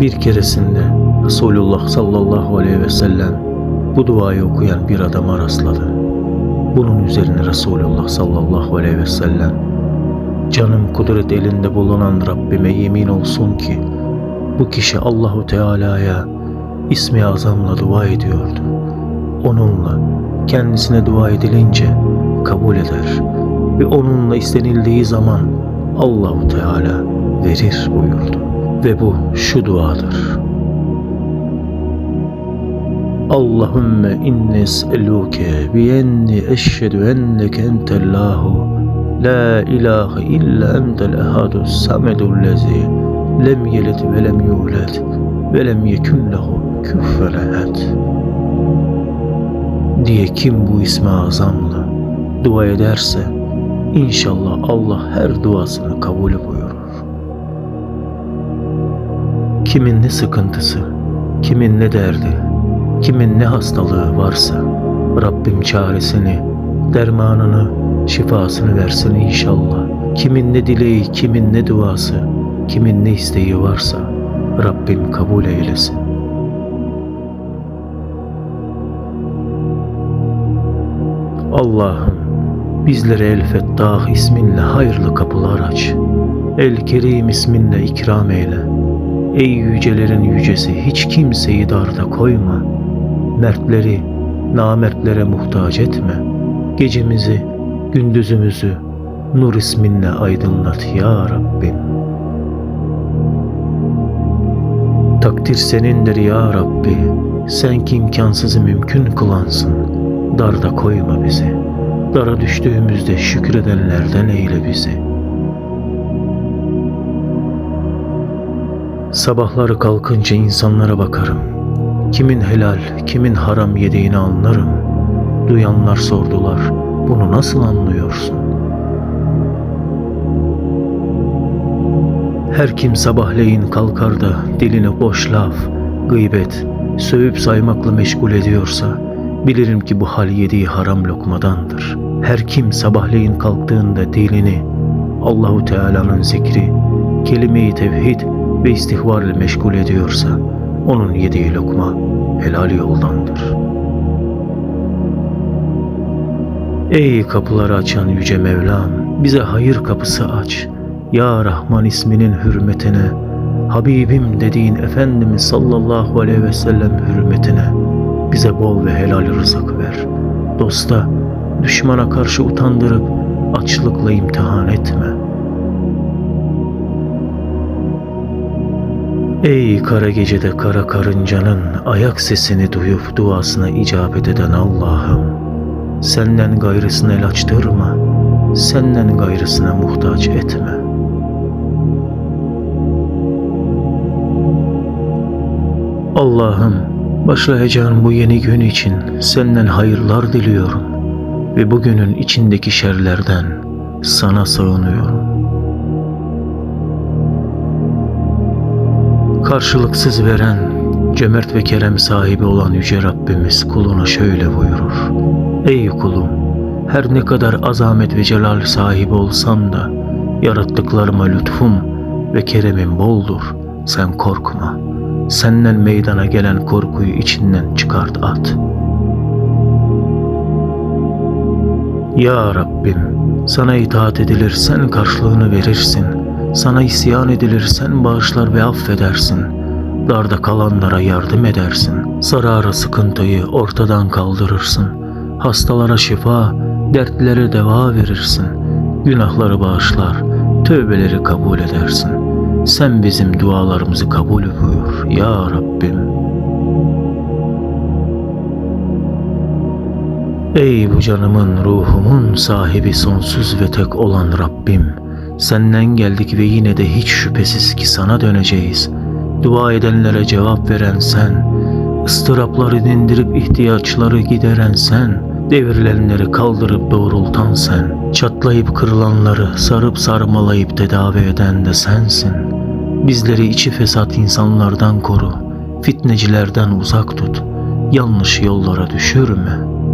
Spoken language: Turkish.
Bir keresinde Resulullah sallallahu aleyhi ve sellem bu duayı okuyan bir adama rastladı. Bunun üzerine Resulullah sallallahu aleyhi ve sellem Canım kudret elinde bulunan Rabbime yemin olsun ki bu kişi Allahu Teala'ya ismi azamla dua ediyordu. Onunla kendisine dua edilince kabul eder ve onunla istenildiği zaman Allahu Teala verir buyurdu. Ve bu şu duadır. Allahümme inni es'eluke bi enni eşhedü enneke entellahu la ilahe illa entel ehadus samedul lezi lem yelid ve lem yulad ve lem yekun lehu küffen diye kim bu ismi azamla dua ederse inşallah Allah her duasını kabul buyurur. Kimin ne sıkıntısı, kimin ne derdi, kimin ne hastalığı varsa Rabbim çaresini, dermanını, şifasını versin inşallah. Kimin ne dileği, kimin ne duası, kimin ne isteği varsa Rabbim kabul eylesin. Allah'ım bizlere El Fettah isminle hayırlı kapılar aç. El Kerim isminle ikram eyle. Ey yücelerin yücesi hiç kimseyi darda koyma. Mertleri namertlere muhtaç etme. Gecemizi, gündüzümüzü nur isminle aydınlat ya Rabbim. Takdir senindir ya Rabbi. Sen ki imkansızı mümkün kılansın. Darda koyma bizi. Dara düştüğümüzde şükredenlerden eyle bizi. Sabahları kalkınca insanlara bakarım. Kimin helal, kimin haram yediğini anlarım. Duyanlar sordular, bunu nasıl anlıyorsun? Her kim sabahleyin kalkar da dilini boş laf, gıybet, sövüp saymakla meşgul ediyorsa, bilirim ki bu hal yediği haram lokmadandır. Her kim sabahleyin kalktığında dilini Allahu Teala'nın zikri, kelime-i tevhid ve istihbar ile meşgul ediyorsa, onun yediği lokma helal yoldandır. Ey kapıları açan yüce Mevlam, bize hayır kapısı aç. Ya Rahman isminin hürmetine, Habibim dediğin Efendimiz sallallahu aleyhi ve sellem hürmetine bize bol ve helal rızık ver. Dosta, düşmana karşı utandırıp açlıkla imtihan etme. Ey kara gecede kara karıncanın ayak sesini duyup duasına icabet eden Allah'ım, senden gayrısına el açtırma, senden gayrısına muhtaç etme. Allah'ım, başlayacağın bu yeni gün için senden hayırlar diliyorum ve bugünün içindeki şerlerden sana sığınıyorum. Karşılıksız veren, cömert ve kerem sahibi olan Yüce Rabbimiz kuluna şöyle buyurur. Ey kulum, her ne kadar azamet ve celal sahibi olsam da, yarattıklarıma lütfum ve keremim boldur, sen korkma. Senden meydana gelen korkuyu içinden çıkart at. Ya Rabbim, sana itaat edilir, sen karşılığını verirsin.'' Sana isyan edilir sen bağışlar ve affedersin. Darda kalanlara yardım edersin. Zararı sıkıntıyı ortadan kaldırırsın. Hastalara şifa, dertlere deva verirsin. Günahları bağışlar, tövbeleri kabul edersin. Sen bizim dualarımızı kabul buyur ya Rabbim. Ey bu canımın, ruhumun sahibi sonsuz ve tek olan Rabbim. Senden geldik ve yine de hiç şüphesiz ki sana döneceğiz. Dua edenlere cevap veren sen, ıstırapları dindirip ihtiyaçları gideren sen, devrilenleri kaldırıp doğrultan sen, çatlayıp kırılanları sarıp sarmalayıp tedavi eden de sensin. Bizleri içi fesat insanlardan koru, fitnecilerden uzak tut, yanlış yollara düşürme.''